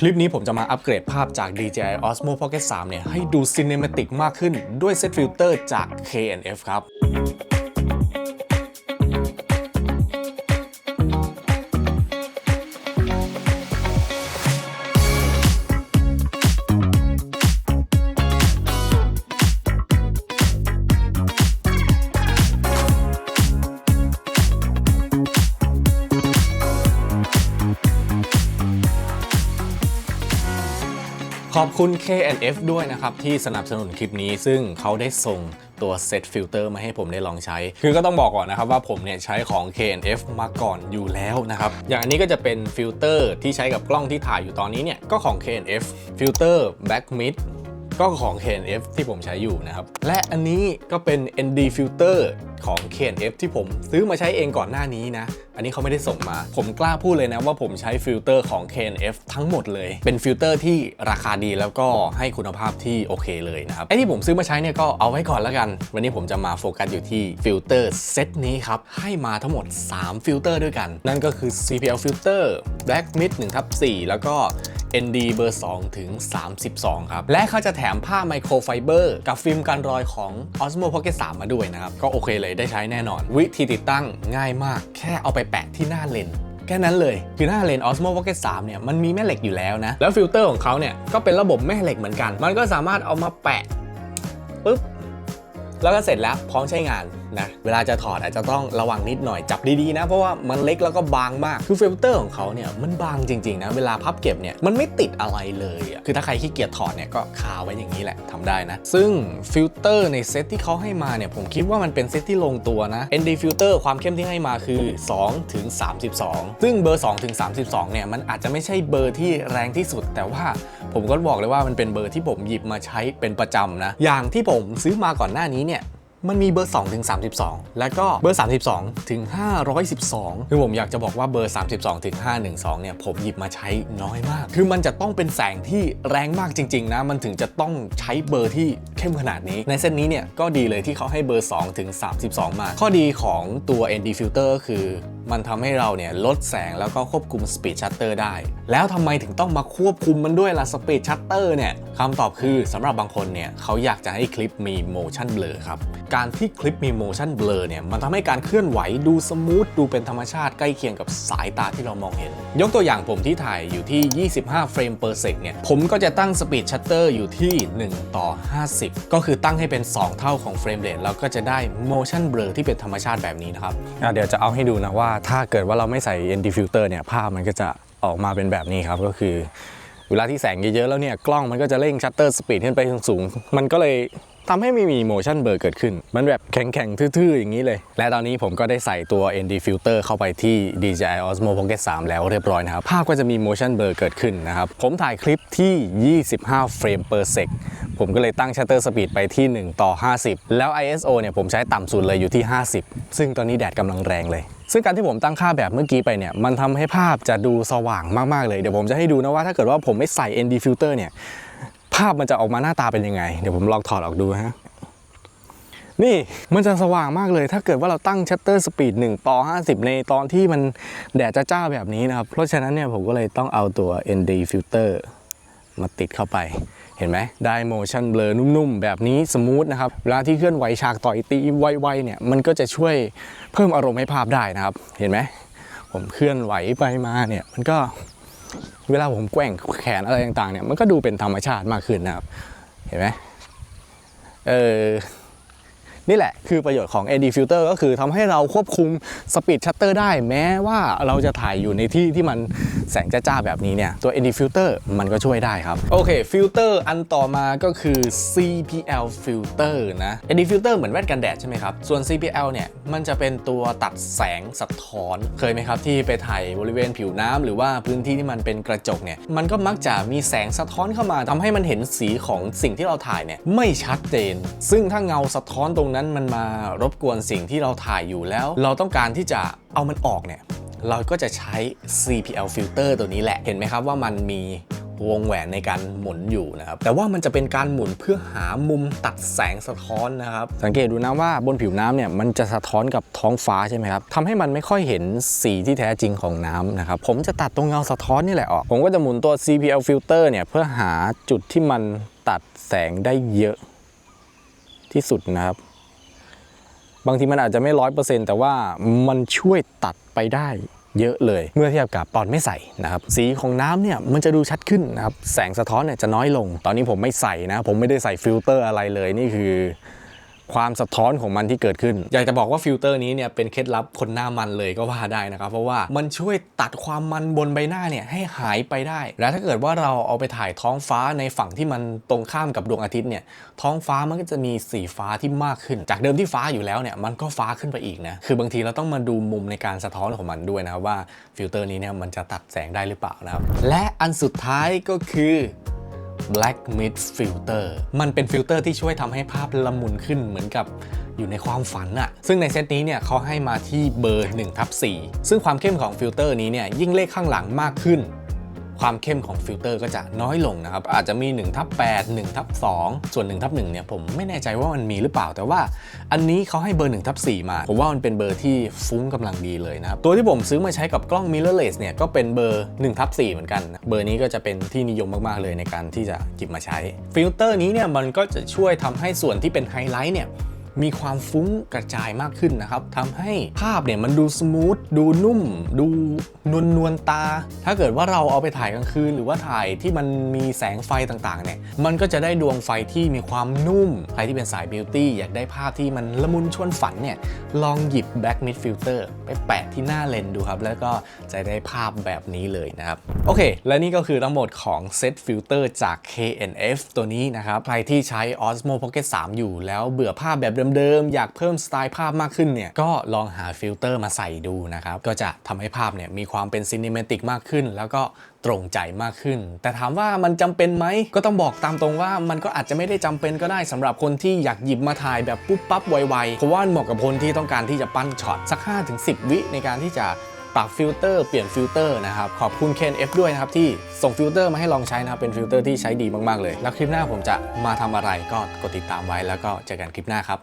คลิปนี้ผมจะมาอัปเกรดภาพจาก DJI Osmo Pocket 3 เนี่ย ให้ดูซีเนมติกมากขึ้นด้วยเซตฟิลเตอร์จาก KNF ครับ ขอบคุณ KNF ด้วยนะครับ ที่สนับสนุนคลิปนี้ซึ่งเขาได้ส่งตัวเซตฟิลเตอร์มาให้ผมได้ลองใช้ คือก็ต้องบอกก่อนนะครับว่าผมเนี่ยใช้ของ KNF มาก่อนอยู่แล้วนะครับ อย่างอันนี้ก็จะเป็นฟิลเตอร์ที่ใช้กับกล้องที่ถ่ายอยู่ตอนนี้เนี่ย ก็ของ KNF ฟิลเตอร์ Back Mid ก็ของ KNF ที่ผมใช้อยู่นะครับ และอันนี้ก็เป็น ND filter ของ KNF ที่ผมซื้อมาใช้เองก่อนหน้านี้นะ อันนี้เขาไม่ได้ส่งมา ผมกล้าพูดเลยนะว่าผมใช้ฟิลเตอร์ของ KNF ทั้งหมดเลย เป็นฟิลเตอร์ที่ราคาดีแล้วก็ให้คุณภาพที่โอเคเลยนะครับไอ้ที่ผมซื้อมาใช้เนี่ยก็เอาไว้ก่อนแล้วกัน วันนี้ผมจะมาโฟกัสอยู่ที่ฟิลเตอร์เซตนี้ครับ ให้มาทั้งหมด 3 ฟิลเตอร์ด้วยกัน นั่นก็คือ CPL filter Black Mid 1ทับ4แล้วก็ ND เบอร์ 2 ถึง 32 ครับ และเขาจะแถมผ้าไมโครไฟเบอร์กับฟิล์มกันรอยของ Osmo Pocket 3 มาด้วยนะครับ ก็โอเคเลยได้ใช้แน่นอน วิธีติดตั้งง่ายมาก แค่เอาไปแปะที่หน้าเลนแค่นั้นเลย คือหน้าเลน Osmo Pocket 3 เนี่ย มันมีแม่เหล็กอยู่แล้วนะ แล้วฟิลเตอร์ของเขาเนี่ย ก็เป็นระบบแม่เหล็กเหมือนกัน มันก็สามารถเอามาแปะปุ๊บ แล้วก็เสร็จแล้วพร้อมใช้งานนะเวลาจะถอดอาจจะต้องระวังนิดหน่อยจับดีๆนะ เพราะว่ามันเล็กแล้วก็บางมากคือฟิลเตอร์ของเขาเนี่ยมันบางจริงๆนะเวลาพับเก็บเนี่ยมันไม่ติดอะไรเลยอะคือถ้าใครขี้เกียจถอดเนี่ยก็คาไว้อย่างนี้แหละทำได้นะ ซึ่งฟิลเตอร์ในเซตที่เขาให้มาเนี่ยผมคิดว่ามันเป็นเซตที่ลงตัวนะ ND filter ความเข้มที่ให้มาคือ2ถึง32 ซึ่งเบอร์2ถึง32เนี่ยมันอาจจะไม่ใช่เบอร์ที่แรงที่สุด แต่ว่าผมก็บอกเลยว่ามันเป็นเบอร์ที่ผมหยิบมาใช้เป็นประจำนะอย่างที่ผมซื้อมาก่อนหน้านี้เนี่ย มันมีเบอร์ 2 ถึง 32 แล้วก็เบอร์ 32 ถึง 512 คือผมอยากจะบอกว่าเบอร์ 32 ถึง 512 เนี่ย ผมหยิบมาใช้น้อยมาก คือมันจะต้องเป็นแสงที่แรงมากจริง ๆ นะ มันถึงจะต้องใช้เบอร์ที่ เข้มขนาดนี้ ในเส้นนี้เนี่ยก็ดีเลยที่เขาให้เบอร์ 2 ถึง 32 มา ข้อดีของตัว ND filter คือมันทำให้เราเนี่ยลดแสงแล้วก็ควบคุม speed shutter ได้ แล้วทำไมถึงต้องมาควบคุมมันด้วยล่ะ speed shutter เนี่ยคำตอบคือสำหรับบางคนเนี่ยเขาอยากจะให้คลิปมี motion blur ครับ การที่คลิปมี motion blur เนี่ยมันทำให้การเคลื่อนไหวดูสมูทดูเป็นธรรมชาติใกล้เคียงกับสายตาที่เรามองเห็น ยกตัวอย่างผมที่ถ่ายอยู่ที่ 25 เฟรม per sec เนี่ยผมก็จะตั้ง speed shutter อยู่ที่ 1 ต่อ 50ก็คือตั้งให้เป็น 2 เท่าของเฟรมเรทเราก็จะได้ motion blur ที่เป็นธรรมชาติแบบนี้นะครับอะเดี๋ยวจะเอาให้ดูนะว่าถ้าเกิดว่าเราไม่ใส่ ND filter เนี่ยภาพมันก็จะออกมาเป็นแบบนี้ครับก็คือ เวลาที่แสงเยอะๆแล้วเนี่ยกล้องมันก็จะเร่งชัตเตอร์สปีดขึ้นไปสูงๆมันก็เลย ทำให้ไม่มี motion blur เกิดขึ้น มันแบบแข็งๆ ทื่อๆ อย่างนี้เลย และตอนนี้ผมก็ได้ใส่ตัว ND filter เข้าไปที่ DJI Osmo Pocket 3 แล้วเรียบร้อยนะครับ ภาพก็จะมี motion blur เกิดขึ้นนะครับ ผมถ่ายคลิปที่ 25 เฟรม per sec ผมก็เลยตั้งชัตเตอร์สปีดไปที่ 1 ต่อ 50 แล้ว ISO เนี่ยผมใช้ต่ำสุดเลยอยู่ที่ 50 ซึ่งตอนนี้แดดกำลังแรงเลย ซึ่งการที่ผมตั้งค่าแบบเมื่อกี้ไปเนี่ย มันทำให้ภาพจะดูสว่างมากๆเลย เดี๋ยวผมจะให้ดูนะว่าถ้าเกิดว่าผมไม่ใส่ ND filter เนี่ย ภาพมันจะออกมาหน้าตาเป็นยังไง เดี๋ยวผมลองถอดออกดูฮะนี่มันจะสว่างมากเลยถ้าเกิดว่าเราตั้งชัตเตอร์สปีด1ต่อ 50 ในตอนที่มันแดดจ้าๆแบบนี้นะครับ เพราะฉะนั้นเนี่ยผมก็เลยต้องเอาตัว ND filter มาติดเข้าไปเห็นไหมได้ motion blur นุ่มๆ แบบนี้สมูทนะครับเวลาที่เคลื่อนไหวฉากต่อยตีไวๆเนี่ยมันก็จะช่วยเพิ่มอารมณ์ให้ภาพได้นะครับ เห็นไหมผมเคลื่อนไหวไปมาเนี่ยมันก็ เวลาผมแกว่งแขนอะไรต่างๆเนี่ยมันก็ดูเป็นธรรมชาติมากขึ้นนะครับ เห็นไหมเออ นี่แหละคือประโยชน์ของ ND filter ก็คือทำให้เราควบคุมสปีดชัตเตอร์ได้แม้ว่าเราจะถ่ายอยู่ในที่ที่มันแสงจ้าๆแบบนี้เนี่ยตัว ND filter มันก็ช่วยได้ครับ โอเคฟิลเตอร์อันต่อมาก็คือ CPL filter นะ ND filter เหมือนแว่นกันแดดใช่ไหมครับ ส่วน CPL เนี่ยมันจะเป็นตัวตัดแสงสะท้อนเคยไหมครับ ที่ไปถ่ายบริเวณผิวน้ำหรือว่าพื้นที่ที่มันเป็นกระจกเนี่ยมันก็มักจะมีแสงสะท้อนเข้ามาทำให้มันเห็นสีของสิ่งที่เราถ่ายเนี่ยไม่ชัดเจน ซึ่งถ้าเงาสะท้อนตรงนั้นมันมารบกวนสิ่งที่เราถ่ายอยู่แล้ว เราต้องการที่จะเอามันออกเนี่ย เราก็จะใช้ CPL filter ตัวนี้แหละ เห็นไหมครับว่ามันมีวงแหวนในการหมุนอยู่นะครับ แต่ว่ามันจะเป็นการหมุนเพื่อหามุมตัดแสงสะท้อนนะครับ สังเกตดูนะว่าบนผิวน้ำเนี่ยมันจะสะท้อนกับท้องฟ้าใช่ไหมครับทำให้มันไม่ค่อยเห็นสีที่แท้จริงของน้ำนะครับ ผมจะตัดตรงเงาสะท้อนนี่แหละออก ผมก็จะหมุนตัว CPL filter เนี่ยเพื่อหาจุดที่มันตัดแสงได้เยอะที่สุดนะครับ บางทีมันอาจจะไม่ร้อยเปอร์เซ็นต์แต่ว่ามันช่วยตัดไปได้เยอะเลย เมื่อเทียบกับตอนไม่ใส่นะครับสีของน้ำเนี่ยมันจะดูชัดขึ้นนะครับแสงสะท้อนเนี่ยจะน้อยลง ตอนนี้ผมไม่ใส่นะ ผมไม่ได้ใส่ฟิลเตอร์อะไรเลยนี่คือ ความสะท้อนของมันที่เกิดขึ้น อยากจะบอกว่าฟิลเตอร์นี้เนี่ยเป็นเคล็ดลับคนหน้ามันเลยก็ว่าได้นะครับ เพราะว่ามันช่วยตัดความมันบนใบหน้าเนี่ยให้หายไปได้ และถ้าเกิดว่าเราเอาไปถ่ายท้องฟ้าในฝั่งที่มันตรงข้ามกับดวงอาทิตย์เนี่ยท้องฟ้ามันก็จะมีสีฟ้าที่มากขึ้น จากเดิมที่ฟ้าอยู่แล้วเนี่ยมันก็ฟ้าขึ้นไปอีกนะคือบางทีเราต้องมาดูมุมในการสะท้อนของมันด้วยนะครับว่าฟิลเตอร์นี้เนี่ยมันจะตัดแสงได้หรือเปล่านะครับและอันสุดท้ายก็คือ Black Mid Filter มันเป็นฟิลเตอร์ที่ช่วยทำให้ภาพละมุนขึ้นเหมือนกับอยู่ในความฝันอะซึ่งในเซตนี้เนี่ยเขาให้มาที่เบอร์1ทับ4ซึ่งความเข้มของฟิลเตอร์นี้เนี่ยยิ่งเลขข้างหลังมากขึ้น ความเข้มของฟิลเตอร์ก็จะน้อยลงนะครับ อาจจะมี1ทับ8 1ทับ2ส่วน1ทับ1เนี่ยผมไม่แน่ใจว่ามันมีหรือเปล่า แต่ว่าอันนี้เขาให้เบอร์1ทับ4มา ผมว่ามันเป็นเบอร์ที่ฟุ้งกำลังดีเลยนะครับ ตัวที่ผมซื้อมาใช้กับกล้อง mirrorless เนี่ยก็เป็นเบอร์1ทับ4เหมือนกัน เบอร์นี้ก็จะเป็นที่นิยมมากๆเลยในการที่จะหยิบมาใช้ฟิลเตอร์นี้เนี่ยมันก็จะช่วยทำให้ส่วนที่เป็นไฮไลท์เนี่ย มีความฟุ้งกระจายมากขึ้นนะครับทำให้ภาพเนี่ยมันดูสมูทดูนุ่ม ดูนวลนวลตา ถ้าเกิดว่าเราเอาไปถ่ายกลางคืน หรือว่าถ่ายที่มันมีแสงไฟต่างๆเนี่ยมันก็จะได้ดวงไฟที่มีความนุ่ม ใครที่เป็นสายบิวตี้อยากได้ภาพที่มันละมุนชวนฝันเนี่ยลองหยิบ Black Mid Filter ไปแปะที่หน้าเลนส์ดูครับ แล้วก็จะได้ภาพแบบนี้เลยนะครับ โอเค และนี่ก็คือทั้งหมดของเซตฟิลเตอร์จาก KNF ตัวนี้นะครับ ใครที่ใช้ Osmo Pocket 3 อยู่แล้วเบื่อภาพแบบเดิมๆ อยากเพิ่มสไตล์ภาพมากขึ้นเนี่ย ก็ลองหาฟิลเตอร์มาใส่ดูนะครับ ก็จะทำให้ภาพเนี่ยมีความเป็นซินิเมติกมากขึ้น แล้วก็ตรงใจมากขึ้น แต่ถามว่ามันจำเป็นไหม ก็ต้องบอกตามตรงว่ามันก็อาจจะไม่ได้จำเป็นก็ได้สำหรับคนที่อยากหยิบมาถ่ายแบบปุ๊บปั๊บไวๆเพราะว่าเหมาะกับคนที่ต้องการที่จะปั้นช็อตสัก 5-10 วิในการที่จะปรับฟิลเตอร์เปลี่ยนฟิลเตอร์นะครับ ขอบคุณ KNF ด้วยนะครับ ที่ส่งฟิลเตอร์มาให้ลองใช้นะครับ เป็นฟิลเตอร์ที่ใช้ดีมาก ๆ เลย แล้วคลิปหน้าผมจะมาทำอะไรก็กดติดตามไว้แล้วก็เจอกันคลิปหน้าครับ